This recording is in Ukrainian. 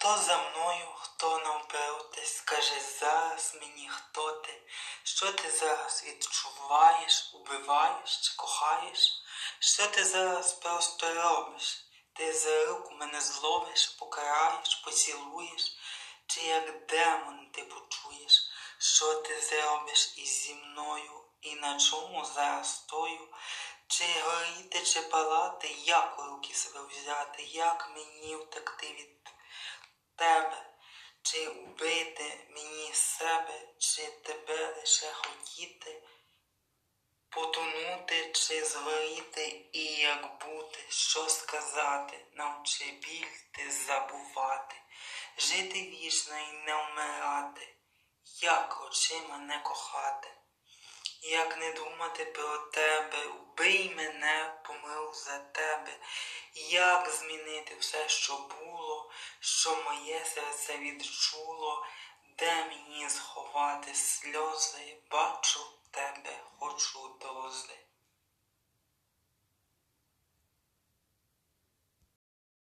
Хто за мною, хто навпроти, скажи зараз мені, хто ти, що ти зараз відчуваєш, убиваєш чи кохаєш, що ти зараз просто робиш? Ти за руку мене зловиш, покараєш, поцілуєш, чи як демон ти почуєш, що ти зробиш із зі мною і на чому зараз стою, чи горіти, чи палати, як у руки себе взяти, як мені втекти від тебе, чи убити мені себе, чи тебе лише хотіти, потонути чи згоріти, і як бути, що сказати, навчи біль ти забувати, жити вічно і не вмирати, як очима не кохати. Як не думати про тебе, убий мене, помру за тебе, як змінити все, що було, що моє серце відчуло, де мені сховати сльози, бачу тебе.